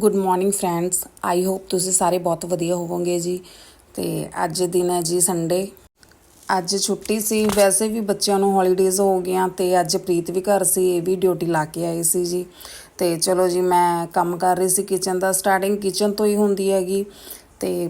Good morning friends I hope ਤੁਸੀਂ ਸਾਰੇ ਬਹੁਤ ਵਧੀਆ ਹੋਵੋਗੇ ਜੀ। ਤੇ ਅੱਜ ਦਿਨ ਹੈ ਜੀ ਸੰਡੇ ਅੱਜ ਛੁੱਟੀ ਸੀ। ਵੈਸੇ ਵੀ ਬੱਚਿਆਂ ਨੂੰ ਹੌਲੀਡੇਜ਼ ਹੋ ਗਈਆਂ ਤੇ ਅੱਜ ਪ੍ਰੀਤ ਵੀ ਘਰ ਸੀ, ਇਹ ਵੀ ਡਿਊਟੀ ਲਾ ਕੇ ਆਈ ਸੀ ਜੀ। ਤੇ ਚਲੋ ਜੀ, ਮੈਂ ਕੰਮ ਕਰ ਰਹੀ ਸੀ ਕਿਚਨ ਦਾ। ਸਟਾਰਟਿੰਗ ਕਿਚਨ ਤੋਂ ਹੀ ਹੁੰਦੀ ਹੈਗੀ। ਤੇ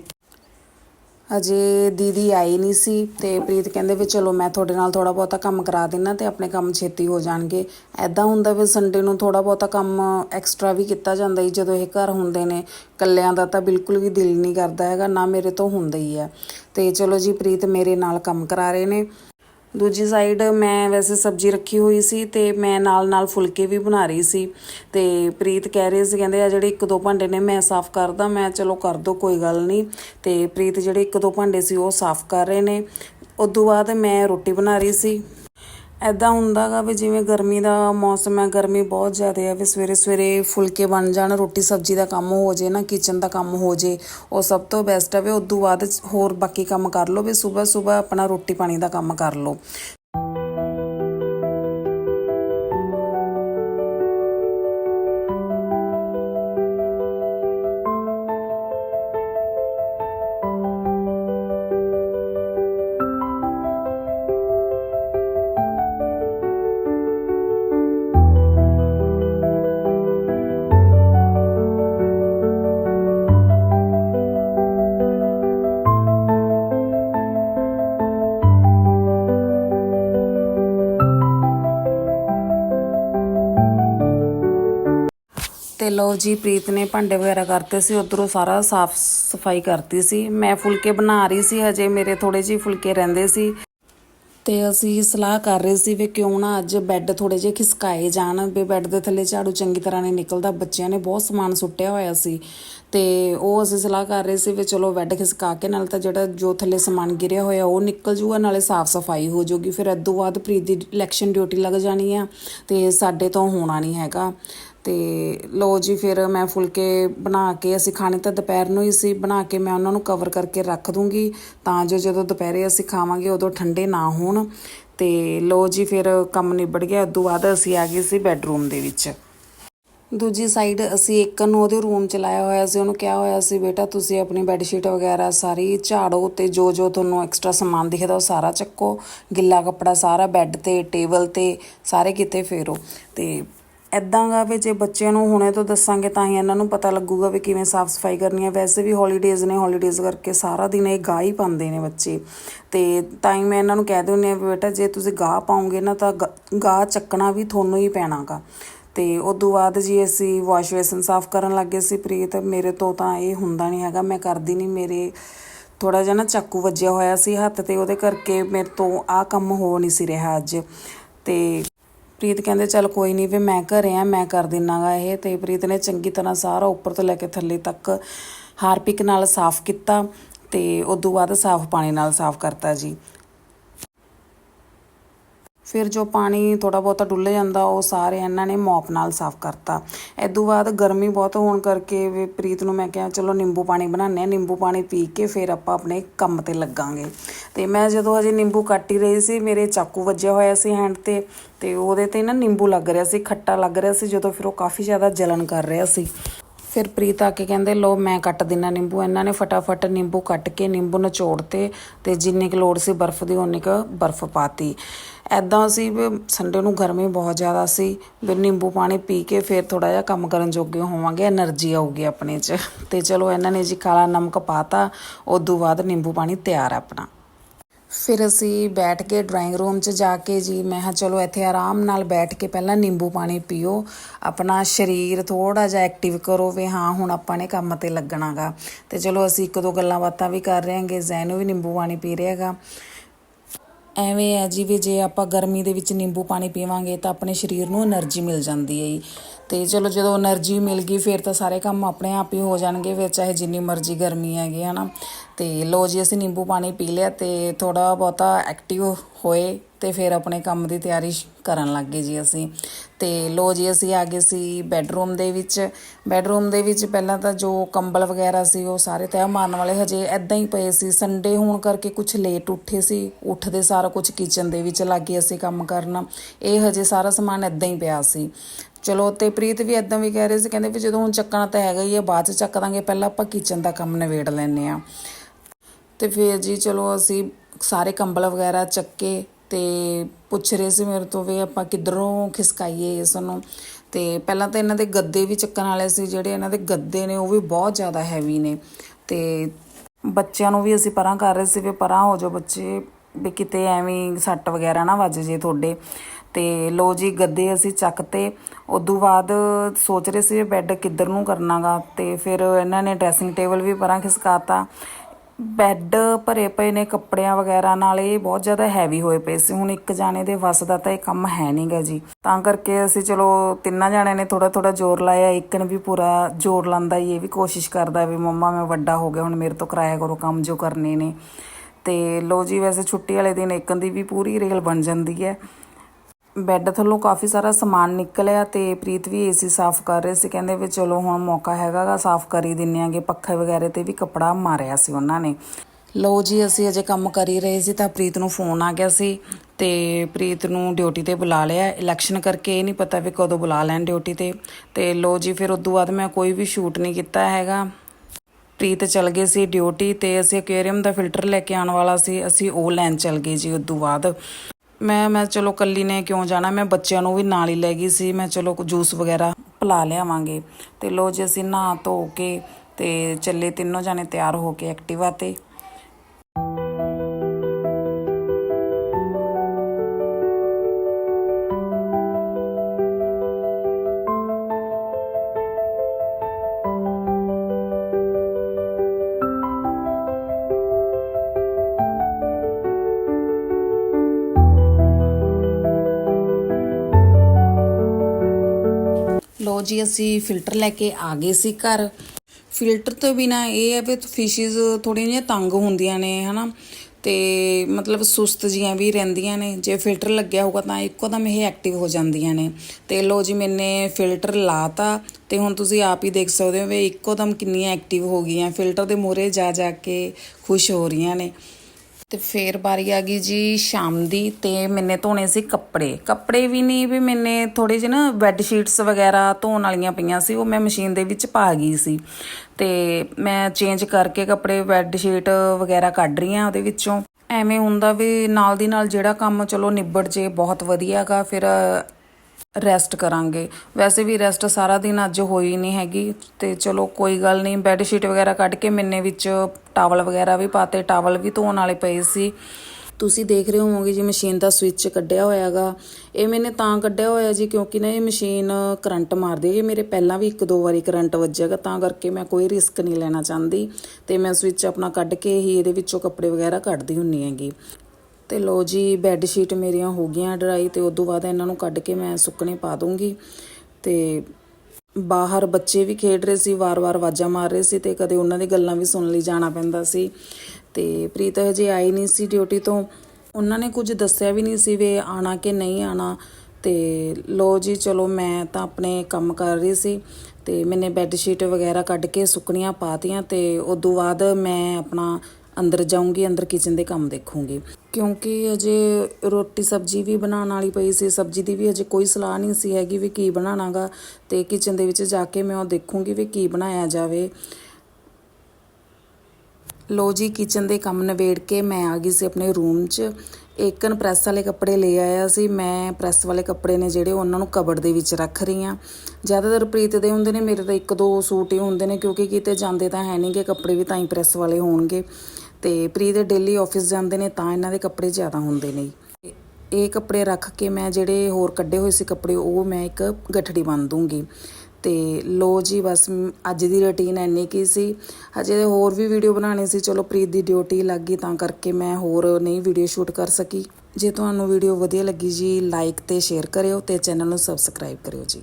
ਅਜੇ ਦੀਦੀ ਆਈ ਨਹੀਂ ਸੀ ਤੇ ਪ੍ਰੀਤ ਕਹਿੰਦੇ ਵੀ ਚਲੋ ਮੈਂ ਤੁਹਾਡੇ ਨਾਲ ਥੋੜਾ ਬਹੁਤਾ ਕੰਮ ਕਰਾ ਦੇਣਾ ਤੇ ਆਪਣੇ ਕੰਮ ਛੇਤੀ ਹੋ ਜਾਣਗੇ। ਐਦਾਂ ਹੁੰਦਾ ਵੀ ਸੰਡੇ ਨੂੰ ਥੋੜਾ ਬਹੁਤਾ ਕੰਮ ਐਕਸਟਰਾ ਵੀ ਕੀਤਾ ਜਾਂਦਾ ਹੀ ਜਦੋਂ ਇਹ ਘਰ ਹੁੰਦੇ ਨੇ। ਕੱਲਿਆਂ ਦਾ ਤਾਂ ਬਿਲਕੁਲ ਵੀ ਦਿਲ ਨਹੀਂ ਕਰਦਾ ਹੈਗਾ, ਨਾ ਮੇਰੇ ਤੋਂ ਹੁੰਦਾ ਹੀ ਹੈ। ਤੇ ਚਲੋ ਜੀ, ਪ੍ਰੀਤ ਮੇਰੇ ਨਾਲ ਕੰਮ ਕਰਾ ਰਹੇ ਨੇ। ਦੂਜੀ ਸਾਈਡ ਮੈਂ ਵੈਸੇ ਸਬਜ਼ੀ ਰੱਖੀ ਹੋਈ ਸੀ ਤੇ ਮੈਂ ਨਾਲ ਨਾਲ ਫੁਲਕੇ ਵੀ ਬਣਾ ਰਹੀ ਸੀ ਤੇ ਪ੍ਰੀਤ ਕਹਿ ਰਹੇ ਸੀ, ਕਹਿੰਦੇ ਆ ਜਿਹੜੇ ਇੱਕ ਦੋ ਭਾਂਡੇ ਨੇ ਮੈਂ ਸਾਫ਼ ਕਰਦਾ, ਮੈਂ ਚਲੋ ਕਰ ਦੋ, ਕੋਈ ਗੱਲ ਨਹੀਂ। ਤੇ ਪ੍ਰੀਤ ਜਿਹੜੇ ਇੱਕ ਦੋ ਭਾਂਡੇ ਸੀ ਉਹ ਸਾਫ਼ ਕਰ ਰਹੇ ਨੇ। ਉਦੋਂ ਬਾਅਦ ਮੈਂ ਰੋਟੀ ਬਣਾ ਰਹੀ ਸੀ। ਐਦਾਂ ਹੁੰਦਾਗਾ ਵੀ ਜਿਵੇਂ ਗਰਮੀ ਦਾ ਮੌਸਮ ਹੈ, ਗਰਮੀ ਬਹੁਤ ਜ਼ਿਆਦਾ ਹੈ ਵੀ ਸਵੇਰੇ ਸਵੇਰੇ ਫੁਲਕੇ ਬਣ ਜਾਣ, ਰੋਟੀ ਸਬਜ਼ੀ ਦਾ ਕੰਮ ਹੋ ਜੇ ਨਾ ਕਿਚਨ ਦਾ ਕੰਮ ਹੋ ਜੇ, ਉਹ ਸਭ ਤੋਂ ਬੈਸਟ ਹੈ ਵੀ ਉਦੋਂ ਬਾਅਦ ਹੋਰ ਬਾਕੀ ਕੰਮ ਕਰ ਲਓ ਵੀ ਸਵੇਰ ਸਵੇਰ ਆਪਣਾ ਰੋਟੀ ਪਾਣੀ ਦਾ ਕੰਮ ਕਰ ਲਓ। ਲਓ ਜੀ, ਪ੍ਰੀਤ ਨੇ ਭਾਂਡੇ ਵਗੈਰਾ ਕਰਤੇ ਸੀ, ਉਧਰੋਂ ਸਾਰਾ ਸਾਫ਼ ਸਫ਼ਾਈ ਕਰਤੀ ਸੀ। ਮੈਂ ਫੁਲਕੇ ਬਣਾ ਰਹੀ ਸੀ, ਹਜੇ ਮੇਰੇ ਥੋੜੇ ਜਿਹੇ ਫੁਲਕੇ ਰਹਿੰਦੇ ਸੀ। ਤੇ ਅਸੀਂ ਸਲਾਹ ਕਰ ਰਹੇ ਸੀ ਵੀ ਕਿਉਂ ਨਾ ਅੱਜ ਬੈੱਡ ਥੋੜੇ ਜਿਹੇ ਖਿਸਕਾਏ ਜਾਣ, ਵੀ ਬੈੱਡ ਦੇ ਥੱਲੇ ਝਾੜੂ ਚੰਗੀ ਤਰ੍ਹਾਂ ਨਹੀਂ ਨਿਕਲਦਾ, ਬੱਚਿਆਂ ਨੇ ਬਹੁਤ ਸਮਾਨ ਸੁੱਟਿਆ ਹੋਇਆ ਸੀ। ਤੇ ਉਹ ਅਸੀਂ ਸਲਾਹ ਕਰ ਰਹੇ ਸੀ ਵੀ ਚਲੋ ਬੈੱਡ ਖਿਸਕਾ ਕੇ, ਨਾਲ ਤਾਂ ਜਿਹੜਾ ਜੋ ਥੱਲੇ ਸਮਾਨ ਗਿਰਿਆ ਹੋਇਆ, ਉਹ ਨਿਕਲ ਜੂਗਾ, ਨਾਲੇ ਸਾਫ਼ ਸਫ਼ਾਈ ਹੋ ਜਾਊਗੀ ਫਿਰ ਇਦੋਂ ਬਾਅਦ ਪ੍ਰੀਤ ਦੀ ਇਲੈਕਸ਼ਨ ਡਿਊਟੀ ਲੱਗ ਜਾਣੀ ਆ, ਤੇ ਸਾਡੇ ਤੋਂ ਹੋਣਾ ਨਹੀਂ ਹੈਗਾ। ਤੇ ਲੋ ਜੀ, ਫਿਰ ਮੈਂ ਫੁਲਕੇ ਬਣਾ ਕੇ, ਅਸੀਂ ਖਾਣੇ ਤਾਂ ਦੁਪਹਿਰ ਨੂੰ ਹੀ ਸੀ, ਬਣਾ ਕੇ ਮੈਂ ਉਹਨਾਂ ਨੂੰ ਕਵਰ ਕਰਕੇ ਰੱਖ ਦੂੰਗੀ। ਤਾਂ ਜੋ ਜਦੋਂ ਦੁਪਹਿਰੇ ਅਸੀਂ ਖਾਵਾਂਗੇ, ਉਦੋਂ ਠੰਡੇ ਨਾ ਹੋਣ। ਤੇ ਲੋ ਜੀ, ਫਿਰ ਕੰਮ ਨਿਬੜ ਗਿਆ। ਉਦੋਂ ਬਾਅਦ ਅਸੀਂ ਆ ਗਏ ਸੀ ਬੈੱਡਰੂਮ ਦੇ ਵਿੱਚ। ਦੂਜੀ ਸਾਈਡ ਅਸੀਂ ਇੱਕ ਨੂੰ ਉਹਦੇ ਰੂਮ ਚ ਲਾਇਆ ਹੋਇਆ ਸੀ। ਉਹਨੂੰ ਕਿਹਾ ਹੋਇਆ ਸੀ, ਬੇਟਾ, ਤੁਸੀਂ ਆਪਣੀ ਬੈੱਡ ਸ਼ੀਟ ਵਗੈਰਾ ਸਾਰੀ ਝਾੜੋ ਤੇ ਜੋ ਜੋ ਤੁਹਾਨੂੰ ਐਕਸਟਰਾ ਸਮਾਨ ਦਿਖਦਾ, ਉਹ ਸਾਰਾ ਚੱਕੋ। ਗਿੱਲਾ ਕੱਪੜਾ ਸਾਰਾ ਬੈੱਡ ਤੇ ਟੇਬਲ ਤੇ, ਸਾਰੇ ਕਿਤੇ ਫੇਰੋ। ਤੇ ਐਦਾਂ ਗਾ ਵੀ ਜੇ ਬੱਚਿਆਂ ਨੂੰ ਹੁਣੇ ਤੋਂ ਦੱਸਾਂਗੇ ਤਾਂ ਹੀ ਇਹਨਾਂ ਨੂੰ ਪਤਾ ਲੱਗੂਗਾ ਵੀ ਕਿਵੇਂ ਸਾਫ਼ ਸਫ਼ਾਈ ਕਰਨੀ ਹੈ। ਵੈਸੇ ਵੀ ਹੌਲੀਡੇਜ਼ ਨੇ ਹੌਲੀਡੇਜ਼ ਕਰਕੇ ਸਾਰਾ ਦਿਨ ਇਹ ਗਾਹ ਹੀ ਪਾਉਂਦੇ ਨੇ ਬੱਚੇ। ਤੇ ਤਾਂ ਹੀ ਮੈਂ ਇਹਨਾਂ ਨੂੰ ਕਹਿ ਦਿੰਦੀ ਹਾਂ ਵੀ ਬੇਟਾ, ਜੇ ਤੁਸੀਂ ਗਾਹ ਪਾਉਂਗੇ ਨਾ ਤਾਂ ਗਾਹ ਚੱਕਣਾ ਵੀ ਤੁਹਾਨੂੰ ਹੀ ਪੈਣਾਗਾ ਤੇ ਉਦੋਂ ਬਾਅਦ ਜੀ ਅਸੀਂ ਵਾਸ਼ ਬੇਸਨ ਸਾਫ਼ ਕਰਨ ਲੱਗੇ ਸੀ ਪ੍ਰੀਤ। ਮੇਰੇ ਤੋਂ ਤਾਂ ਇਹ ਹੁੰਦਾ ਨਹੀਂ ਹੈਗਾ, ਮੈਂ ਕਰਦੀ ਨਹੀਂ। ਮੇਰੇ ਥੋੜਾ ਜਿਹਾ ਨਾ ਚਾਕੂ ਵੱਜਿਆ ਹੋਇਆ ਸੀ ਹੱਥ ਤੇ, ਉਹਦੇ ਕਰਕੇ ਮੇਰੇ ਤੋਂ ਆਹ ਕੰਮ ਹੋ ਨਹੀਂ ਸੀ ਰਿਹਾ ਅੱਜ। ਤੇ ਪ੍ਰੀਤ ਕਹਿੰਦੇ, ਚੱਲ ਕੋਈ ਨਹੀਂ ਵੀ ਮੈਂ ਘਰੇ ਆ, ਮੈਂ ਕਰ ਦਿਨਾਗਾ ਇਹ। ਤੇ ਪ੍ਰੀਤ ਨੇ ਚੰਗੀ ਤਰ੍ਹਾਂ ਸਾਰਾ ਉੱਪਰ ਤੋਂ ਲੈ ਕੇ ਥੱਲੇ ਤੱਕ ਹਾਰਪਿਕ ਨਾਲ ਸਾਫ਼ ਕੀਤਾ ਤੇ ਉਦੋਂ ਬਾਅਦ ਸਾਫ਼ ਪਾਣੀ ਨਾਲ ਸਾਫ਼ ਕਰਤਾ ਜੀ। ਫਿਰ ਜੋ ਪਾਣੀ ਥੋੜਾ ਬਹੁਤਾ ਡੁੱਲ ਜਾਂਦਾ, ਉਹ ਸਾਰੇ ਇਹਨਾਂ ਨੇ ਮੋਪ ਨਾਲ ਸਾਫ਼ ਕਰਤਾ। ਤੋਂ ਬਾਅਦ ਗਰਮੀ ਬਹੁਤ ਹੋਣ ਕਰਕੇ ਵੀ ਪ੍ਰੀਤ ਨੂੰ ਮੈਂ ਕਿਹਾ, ਚਲੋ ਨਿੰਬੂ ਪਾਣੀ ਬਣਾਉਂਦੇ ਆ ਨਿੰਬੂ ਪਾਣੀ ਪੀ ਕੇ ਫਿਰ ਆਪਾਂ ਆਪਣੇ ਕੰਮ ਤੇ ਲੱਗਾਂਗੇ। ਤੇ ਮੈਂ ਜਦੋਂ ਹਜੇ ਨਿੰਬੂ ਕੱਟ ਹੀ ਰਹੀ ਸੀ, ਮੇਰੇ ਚਾਕੂ ਵੱਜਿਆ ਹੋਇਆ ਸੀ ਹੈਂਡ ਤੇ ਤੇ ਉਹਦੇ ਤੇ ਨਾ ਨਿੰਬੂ ਲੱਗ ਰਿਹਾ ਸੀ, ਖੱਟਾ ਲੱਗ ਰਿਹਾ ਸੀ, ਜਦੋਂ ਫਿਰ ਉਹ ਕਾਫੀ ਜ਼ਿਆਦਾ ਜਲਨ ਕਰ ਰਿਹਾ ਸੀ। ਫਿਰ ਪ੍ਰੀਤ ਆ ਕੇ ਕਹਿੰਦੇ ਲੋ ਮੈਂ ਕੱਟ ਦਿੰਨਾ ਨਿੰਬੂ। ਇਹਨਾਂ ਨੇ ਫਟਾਫਟ ਨਿੰਬੂ ਕੱਟ ਕੇ ਨਿੰਬੂ ਨਿਚੋੜਤੇ ਤੇ ਜਿੰਨੀ ਕੁ ਲੋੜ ਸੀ ਬਰਫ਼ ਦੀ ਉਨੀ ਕੁ ਬਰਫ਼ ਪਾਤੀ। ਐਦਾਂ ਅਸੀਂ ਵੀ ਸੰਡੇ ਨੂੰ ਗਰਮੀ ਬਹੁਤ ਜ਼ਿਆਦਾ ਸੀ, ਵੀ ਨਿੰਬੂ ਪਾਣੀ ਪੀ ਕੇ ਫਿਰ ਥੋੜਾ ਜਿਹਾ ਕੰਮ ਕਰਨ ਜੋਗੇ ਹੋਵਾਂਗੇ એનર્ਜੀ ਆਊਗੀ ਆਪਣੇ 'ਚ। ਤੇ ਚਲੋ, ਇਹਨਾਂ ਨੇ ਜੀ ਕਾਲਾ ਨਮਕ ਪਾਤਾ ਉਦੋਂ ਬਾਅਦ ਨਿੰਬੂ ਪਾਣੀ ਤਿਆਰ ਆਪਣਾ। ਫਿਰ ਅਸੀਂ ਬੈਠ ਕੇ ਡਰਾਇੰਗ ਰੂਮ 'ਚ ਜਾ ਕੇ ਜੀ, ਮੈਂ ਹਾਂ ਚਲੋ ਇੱਥੇ ਆਰਾਮ ਨਾਲ ਬੈਠ ਕੇ ਪਹਿਲਾਂ ਨਿੰਬੂ ਪਾਣੀ ਪੀਓ, ਆਪਣਾ ਸਰੀਰ ਥੋੜਾ ਜਿਹਾ ਐਕਟਿਵ ਕਰੋ ਵੀ ਹਾਂ, ਹੁਣ ਆਪਾਂ ਨੇ ਕੰਮ ਤੇ ਲੱਗਣਾਗਾ। ਤੇ ਚਲੋ ਅਸੀਂ ਇੱਕ ਦੋ ਗੱਲਾਂ ਬਾਤਾਂ ਵੀ ਕਰ ਰਹੇ ਹਾਂਗੇ, ਜ਼ੈਨੂ ਵੀ ਨਿੰਬੂ ਪਾਣੀ ਪੀ ਰਿਹਾਗਾ ਐਵੇਂ ਹੈ ਵੀ ਜੇ ਆਪਾਂ ਗਰਮੀ ਦੇ ਵਿੱਚ ਨਿੰਬੂ ਪਾਣੀ ਪੀਵਾਂਗੇ ਤਾਂ ਆਪਣੇ ਸਰੀਰ ਨੂੰ એનર્ਜੀ ਮਿਲ ਜਾਂਦੀ ਹੈ ਜੀ। ਅਤੇ ਚਲੋ ਜਦੋਂ એનર્ਜੀ ਮਿਲ ਗਈ, ਫਿਰ ਤਾਂ ਸਾਰੇ ਕੰਮ ਆਪਣੇ ਆਪ ਹੀ ਹੋ ਜਾਣਗੇ, ਫਿਰ ਚਾਹੇ ਜਿੰਨੀ ਮਰਜ਼ੀ ਗਰਮੀ ਹੈਗੀ ਹੈ ਨਾ ਅਤੇ ਲੋ ਜੀ, ਅਸੀਂ ਨਿੰਬੂ ਪਾਣੀ ਪੀ ਲਿਆ ਅਤੇ ਥੋੜ੍ਹਾ ਬਹੁਤਾ ਐਕਟਿਵ ਹੋਏ। ਤੇ ਫਿਰ ਆਪਣੇ ਕੰਮ ਦੀ ਤਿਆਰੀ ਕਰਨ ਲੱਗ ਗਏ ਜੀ ਅਸੀਂ। ਤੇ ਲੋ ਜੀ, ਅਸੀਂ ਆ ਗਏ ਸੀ ਬੈੱਡਰੂਮ ਦੇ ਵਿੱਚ। ਬੈੱਡਰੂਮ ਦੇ ਵਿੱਚ ਪਹਿਲਾਂ ਤਾਂ ਜੋ ਕੰਬਲ ਵਗੈਰਾ ਸੀ, ਉਹ ਸਾਰੇ ਤੈਅ ਮਾਰਨ ਵਾਲੇ। ਹਜੇ ਐਦਾਂ ਹੀ ਪਏ ਸੀ। ਸੰਡੇ ਹੋਣ ਕਰਕੇ ਕੁਝ ਲੇਟ ਉੱਠੇ ਸੀ। ਉੱਠਦੇ ਸਾਰਾ ਕੁਝ ਕਿਚਨ ਦੇ ਵਿੱਚ ਲੱਗ ਗਏ ਅਸੀਂ ਕੰਮ ਕਰਨਾ। ਇਹ ਹਜੇ ਸਾਰਾ ਸਮਾਨ ਐਦਾਂ ਹੀ ਪਿਆ ਸੀ। ਚਲੋ, ਤੇ ਪ੍ਰੀਤ ਵੀ ਇਦਾਂ ਵੀ ਕਹਿ ਰਹੇ ਸੀ, ਕਹਿੰਦੇ ਵੀ ਜਦੋਂ ਹੁਣ ਚੱਕਣਾ ਤਾਂ ਹੈਗਾ ਹੀ ਆ, ਬਾਅਦ ਚ ਚੱਕ ਦਾਂਗੇ, ਪਹਿਲਾਂ ਆਪਾਂ ਕਿਚਨ ਦਾ ਕੰਮ ਨਿਬੇੜ ਲੈਨੇ ਆ ਤੇ ਫਿਰ ਜੀ, ਚਲੋ ਅਸੀਂ ਸਾਰੇ ਕੰਬਲ ਵਗੈਰਾ ਚੱਕੇ। ਅਤੇ ਪੁੱਛ ਰਹੇ ਸੀ ਮੇਰੇ ਤੋਂ ਵੀ ਆਪਾਂ ਕਿੱਧਰੋਂ ਖਿਸਕਾਈਏ ਇਸ ਨੂੰ। ਅਤੇ ਪਹਿਲਾਂ ਤਾਂ ਇਹਨਾਂ ਦੇ ਗੱਦੇ ਵੀ ਚੱਕਣ ਵਾਲੇ ਸੀ, ਜਿਹੜੇ ਇਹਨਾਂ ਦੇ ਗੱਦੇ ਨੇ ਉਹ ਵੀ ਬਹੁਤ ਜ਼ਿਆਦਾ ਹੈਵੀ ਨੇ। ਅਤੇ ਬੱਚਿਆਂ ਨੂੰ ਵੀ ਅਸੀਂ ਪਰਾਂ ਕਰ ਰਹੇ ਸੀ ਵੀ ਪਰਾਂ ਹੋ ਜਾਓ ਬੱਚੇ, ਵੀ ਕਿਤੇ ਐਵੇਂ ਸੱਟ ਵਗੈਰਾ ਨਾ ਵੱਜ ਜੇ ਤੁਹਾਡੇ। ਤੇ ਲੋ ਜੀ, ਗੱਦੇ ਅਸੀਂ ਚੱਕਤੇ। ਉਦੋਂ ਬਾਅਦ ਸੋਚ ਰਹੇ ਸੀ ਵੀ ਬੈੱਡ ਕਿੱਧਰ ਨੂੰ ਕਰਨਾਗਾ। ਤੇ ਫਿਰ ਇਹਨਾਂ ਨੇ ਡਰੈਸਿੰਗ ਟੇਬਲ ਵੀ ਪਰਾਂ ਖਿਸਕਾਤਾ ਬੈੱਡ ਭਰੇ ਪਏ ਨੇ ਕੱਪੜਿਆਂ ਵਗੈਰਾ ਨਾਲ, ਇਹ ਬਹੁਤ ਜ਼ਿਆਦਾ ਹੈਵੀ ਹੋਏ ਪਏ ਸੀ। ਹੁਣ ਇੱਕ ਜਾਣੇ ਦੇ ਵੱਸ ਦਾ ਤਾਂ ਇਹ ਕੰਮ ਹੈ ਨਹੀਂਗਾ ਜੀ। ਤਾਂ ਕਰਕੇ ਅਸੀਂ ਚਲੋ ਤਿੰਨਾਂ ਜਾਣਿਆਂ ਨੇ ਥੋੜਾ ਥੋੜਾ ਜ਼ੋਰ ਲਾਇਆ। ਇੱਕ ਨੇ ਵੀ ਪੂਰਾ ਜ਼ੋਰ ਲਾਂਦਾ ਇਹ ਵੀ ਕੋਸ਼ਿਸ਼ ਕਰਦਾ ਵੀ ਮੰਮਾ ਮੈਂ ਵੱਡਾ ਹੋ ਗਿਆ, ਹੁਣ ਮੇਰੇ ਤੋਂ ਕਰਾਇਆ ਕਰੋ ਕੰਮ ਜੋ ਕਰਨੇ ਨੇ। ਤੇ ਲੋ ਜੀ, ਵੈਸੇ ਛੁੱਟੀ ਵਾਲੇ ਦਿਨ ਇੱਕ ਦੀ ਵੀ ਪੂਰੀ ਰੇਲ ਬਣ ਜਾਂਦੀ ਹੈ। ਬੈੱਡ ਥੱਲੋਂ ਕਾਫੀ ਸਾਰਾ ਸਮਾਨ ਨਿਕਲਿਆ ਤੇ ਪ੍ਰੀਤ ਵੀ ਏਸੀ ਸਾਫ਼ ਕਰ ਰਹੇ ਸੀ। ਕਹਿੰਦੇ ਵੀ ਚਲੋ ਹੁਣ ਮੌਕਾ ਹੈਗਾਗਾ, ਸਾਫ਼ ਕਰ ਹੀ ਦਿੰਨੇ ਆਂਗੇ ਪੱਖੇ ਵਗੈਰੇ ਤੇ ਵੀ ਕੱਪੜਾ ਮਾਰਿਆ ਸੀ ਉਹਨਾਂ ਨੇ। ਲੋ ਜੀ, ਅਸੀਂ ਅਜੇ ਕੰਮ ਕਰ ਹੀ ਰਹੇ ਸੀ ਤਾਂ ਪ੍ਰੀਤ ਨੂੰ ਫੋਨ ਆ ਗਿਆ ਸੀ ਤੇ ਪ੍ਰੀਤ ਨੂੰ ਡਿਊਟੀ ਤੇ ਬੁਲਾ ਲਿਆ। ਇਲੈਕਸ਼ਨ ਕਰਕੇ ਇਹ ਨਹੀਂ ਪਤਾ ਵੀ ਕਦੋਂ ਬੁਲਾ ਲੈਣ ਡਿਊਟੀ ਤੇ। ਤੇ ਲੋ ਜੀ, ਫਿਰ ਉਦੋਂ ਬਾਅਦ ਮੈਂ ਕੋਈ ਵੀ ਸ਼ੂਟ ਨਹੀਂ ਕੀਤਾ ਹੈਗਾ। ਪ੍ਰੀਤ ਚਲ ਗਏ ਸੀ ਡਿਊਟੀ ਤੇ ਅਸੀਂ ਐਕੁਆਰੀਅਮ ਦਾ ਫਿਲਟਰ ਲੈ ਕੇ ਆਉਣ ਵਾਲਾ ਸੀ। ਅਸੀਂ ਉਹ ਲੈਣ ਚਲ ਗਏ ਜੀ ਉਦੋਂ ਬਾਅਦ। ਮੈਂ ਮੈਂ ਚਲੋ ਕੱਲੀ ਨੇ ਕਿਉਂ ਜਾਣਾ? ਮੈਂ ਬੱਚਿਆਂ ਨੂੰ ਵੀ ਨਾਲ ਹੀ ਲੈ ਗਈ ਸੀ। ਮੈਂ ਚਲੋ ਜੂਸ ਵਗੈਰਾ ਪਿਲਾ ਲਿਆਵਾਂਗੇ। ਤੇ ਲੋ ਜੀ, ਅਸੀਂ ਨਹਾ ਧੋ ਕੇ ਤੇ ਚੱਲੇ, ਤਿੰਨੋਂ ਜਾਣੇ ਤਿਆਰ ਹੋ ਕੇ ਐਕਟਿਵਾ ਤੇ। ਲੋ ਜੀ, ਅਸੀਂ ਫਿਲਟਰ ਲੈ ਕੇ ਆ ਗਏ ਸੀ ਘਰ। ਫਿਲਟਰ ਤੋਂ ਬਿਨਾ ਇਹ ਹੈ ਵੀ ਫਿਸ਼ਿਸ ਥੋੜ੍ਹੀਆਂ ਜਿਹੀਆਂ ਤੰਗ ਹੁੰਦੀਆਂ ਨੇ, ਹਨਾ? ਤੇ ਮਤਲਬ ਸੁਸਤ ਜੀਆਂ ਵੀ ਰਹਿੰਦੀਆਂ ਨੇ। ਜੇ ਫਿਲਟਰ ਲੱਗਿਆ ਹੋਊਗਾ ਤਾਂ ਇੱਕੋ ਦਮ ਇਹ ਐਕਟਿਵ ਹੋ ਜਾਂਦੀਆਂ ਨੇ। ਤੇ ਲੋ ਜੀ, ਮੈਨੇ ਫਿਲਟਰ ਲਾਤਾ ਤੇ ਹੁਣ ਤੁਸੀਂ ਆਪ ਹੀ ਦੇਖ ਸਕਦੇ ਹੋ ਵੀ ਇੱਕੋ ਦਮ ਕਿੰਨੀਆਂ ਐਕਟਿਵ ਹੋ ਗਈਆਂ। ਫਿਲਟਰ ਦੇ ਮੂਹਰੇ ਜਾ ਜਾ ਕੇ ਖੁਸ਼ ਹੋ ਰਹੀਆਂ ਨੇ। ਤੇ ਫੇਰ ਬਾਰੀ ਆ ਗਈ ਜੀ ਸ਼ਾਮ ਦੀ ਤੇ ਮੈਨੇ ਧੋਣੇ ਸੀ ਕੱਪੜੇ। ਕੱਪੜੇ ਵੀ ਨਹੀਂ ਵੀ ਮੈਨੇ ਥੋੜੇ ਜਿਹੇ ਨਾ ਬੈੱਡ ਸ਼ੀਟਸ ਵਗੈਰਾ ਧੋਣ ਵਾਲੀਆਂ ਪਈਆਂ ਸੀ, ਉਹ ਮੈਂ ਮਸ਼ੀਨ ਦੇ ਵਿੱਚ ਪਾ ਗਈ ਸੀ। ਤੇ ਮੈਂ ਚੇਂਜ ਕਰਕੇ ਕੱਪੜੇ ਬੈੱਡ ਸ਼ੀਟ ਵਗੈਰਾ ਕੱਢ ਰਹੀ ਹਾਂ ਉਹਦੇ ਵਿੱਚੋਂ। ਐਵੇਂ ਹੁੰਦਾ ਵੀ ਨਾਲ ਦੀ ਨਾਲ ਜਿਹੜਾ ਕੰਮ ਚਲੋ ਨਿਬੜ ਜੇ, ਬਹੁਤ ਵਧੀਆਗਾ ਫਿਰ ਰੈਸਟ ਕਰਾਂਗੇ। ਵੈਸੇ ਵੀ ਰੈਸਟ ਸਾਰਾ ਦਿਨ ਅੱਜ ਹੋਈ ਨਹੀਂ ਹੈਗੀ ਤੇ ਚਲੋ ਕੋਈ ਗੱਲ ਨਹੀਂ ਬੈੱਡ ਸ਼ੀਟ ਵਗੈਰਾ ਕੱਢ ਕੇ ਮੈਨੇ ਵਿੱਚ ਟਾਵਲ ਵਗੈਰਾ ਵੀ ਪਾਤੇ ਟਾਵਲ ਵੀ ਧੋਣ ਵਾਲੇ ਪਏ ਸੀ। ਤੁਸੀਂ ਦੇਖ ਰਹੇ ਹੋਵੋਗੇ ਜੀ ਮਸ਼ੀਨ ਦਾ ਸਵਿਚ ਕੱਢਿਆ ਹੋਇਆਗਾ। ਇਹ ਮੈਨੇ ਤਾਂ ਕੱਢਿਆ ਹੋਇਆ ਜੀ ਕਿਉਂਕਿ ਨਾ ਇਹ ਮਸ਼ੀਨ ਕਰੰਟ ਮਾਰਦੀ ਹੈ। ਜੀ ਮੇਰੇ ਪਹਿਲਾਂ ਵੀ ਇੱਕ ਦੋ ਵਾਰੀ ਕਰੰਟ ਵੱਜਿਆਗਾ ਤਾਂ ਕਰਕੇ ਮੈਂ ਕੋਈ ਰਿਸਕ ਨਹੀਂ ਲੈਣਾ ਚਾਹੁੰਦੀ ਤੇ ਮੈਂ ਸਵਿਚ ਆਪਣਾ ਕੱਢ ਕੇ ਹੀ ਇਹਦੇ ਵਿੱਚੋਂ ਕੱਪੜੇ ਵਗੈਰਾ ਕੱਢਦੀ ਹੁੰਨੀ ਹੈਗੀ। ਤੇ ਲੋ ਜੀ ਬੈੱਡ ਸ਼ੀਟ ਮੇਰੀਆਂ ਹੋ ਗਈਆਂ ਡਰਾਈ ਤੇ ਤੋਂ ਬਾਅਦ ਇਹਨਾਂ ਨੂੰ ਕੱਢ ਕੇ ਮੈਂ ਸੁੱਕਣੇ ਪਾ ਦੂੰਗੀ ਤੇ ਬਾਹਰ ਬੱਚੇ ਵੀ ਖੇਡ ਰਹੇ ਸੀ, ਵਾਰ-ਵਾਰ ਆਵਾਜ਼ਾਂ ਮਾਰ ਰਹੇ ਸੀ ਤੇ ਕਦੇ ਉਹਨਾਂ ਦੀ ਗੱਲਾਂ ਵੀ ਸੁਣ ਲਈ ਜਾਣਾ ਪੈਂਦਾ ਸੀ। ਤੇ ਪ੍ਰੀਤ ਹਜੇ ਆਈ ਨਹੀਂ ਸੀ ਡਿਊਟੀ ਤੋਂ। ਉਹਨਾਂ ਨੇ ਕੁਝ ਦੱਸਿਆ ਵੀ ਨਹੀਂ ਸੀ ਵੀ ਆਣਾ ਕਿ ਨਹੀਂ ਆਣਾ ਤੇ ਲੋ ਜੀ, ਚਲੋ ਮੈਂ ਤਾਂ ਆਪਣੇ ਕੰਮ ਕਰ ਰਹੀ ਸੀ ਤੇ ਮੈਨੇ ਬੈੱਡ ਸ਼ੀਟ ਵਗੈਰਾ ਕੱਢ ਕੇ ਸੁੱਕਣੀਆਂ ਪਾਤੀਆਂ ਤੇ ਤੋਂ ਬਾਅਦ ਮੈਂ ਆਪਣਾ ਅੰਦਰ ਜਾਊਂਗੀ, ਅੰਦਰ ਕਿਚਨ ਦੇ ਕੰਮ ਦੇਖੂੰਗੀ। ਕਿਉਂਕਿ ਅਜੇ ਰੋਟੀ ਸਬਜ਼ੀ ਵੀ ਬਣਾਉਣ ਵਾਲੀ ਪਈ ਸੀ। ਸਬਜ਼ੀ ਦੀ ਵੀ ਅਜੇ ਕੋਈ ਸਲਾਹ ਨਹੀਂ ਸੀ ਹੈਗੀ ਵੀ ਕੀ ਬਣਾਉਣਾਗਾ। ਤੇ ਕਿਚਨ ਦੇ ਵਿੱਚ ਜਾ ਕੇ ਮੈਂ ਉਹ ਦੇਖੂੰਗੀ ਵੀ ਕੀ ਬਣਾਇਆ ਜਾਵੇ। ਲੋ ਜੀ ਕਿਚਨ ਦੇ ਕੰਮ ਨਿਬੇੜ ਕੇ ਮੈਂ ਆ ਗਈ ਸੀ ਆਪਣੇ ਰੂਮ 'ਚ। ਏਕਨ ਪ੍ਰੈਸ ਵਾਲੇ ਕੱਪੜੇ ਲੈ ਆਇਆ ਸੀ। ਮੈਂ ਪ੍ਰੈਸ ਵਾਲੇ ਕੱਪੜੇ ਨੇ ਜਿਹੜੇ ਉਹਨਾਂ ਨੂੰ ਕਬੜ ਦੇ ਵਿੱਚ ਰੱਖ ਰਹੀ ਆ ਜ਼ਿਆਦਾਤਰ ਪ੍ਰੀਤ ਦੇ ਹੁੰਦੇ ਨੇ, ਮੇਰੇ ਤਾਂ ਇੱਕ ਦੋ ਸੂਟ ਹੀ ਹੁੰਦੇ ਨੇ, ਕਿਉਂਕਿ ਕਿਤੇ ਜਾਂਦੇ ਤਾਂ ਹੈ ਨਹੀਂਗੇ ਕੱਪੜੇ ਵੀ ਤਾਂ ਹੀ ਪ੍ਰੈਸ ਵਾਲੇ ਹੋਣਗੇ। ਤੇ ਪ੍ਰੀਤ ਡੇਲੀ ਆਫਿਸ ਜਾਂਦੇ ਨੇ ਤਾਂ ਇਹਨਾਂ ਦੇ ਕੱਪੜੇ ਜ਼ਿਆਦਾ ਹੁੰਦੇ ਨੇ ਇਹ ਕੱਪੜੇ ਰੱਖ ਕੇ ਮੈਂ ਜਿਹੜੇ ਹੋਰ ਕੱਢੇ ਹੋਏ ਸੀ ਕੱਪੜੇ, ਉਹ ਮੈਂ ਇੱਕ ਗੱਠੜੀ ਬੰਨ ਦੂੰਗੀ। ਤੇ ਲੋ ਜੀ ਬਸ ਅੱਜ ਦੀ ਰੁਟੀਨ ਐਨੀ ਕੀ ਸੀ। ਹਜੇ ਹੋਰ ਵੀ ਵੀਡੀਓ ਬਣਾਉਣੀ ਸੀ। ਚਲੋ ਪ੍ਰੀਤ ਦੀ ਡਿਊਟੀ ਲੱਗ ਗਈ, ਤਾਂ ਕਰਕੇ ਮੈਂ ਹੋਰ ਨਹੀਂ ਵੀਡੀਓ ਸ਼ੂਟ ਕਰ ਸਕੀ। ਜੇ ਤੁਹਾਨੂੰ ਵੀਡੀਓ ਵਧੀਆ ਲੱਗੀ ਜੀ ਲਾਈਕ ਤੇ ਸ਼ੇਅਰ ਕਰਿਓ ਤੇ ਚੈਨਲ ਨੂੰ ਸਬਸਕ੍ਰਾਈਬ ਕਰਿਓ ਜੀ।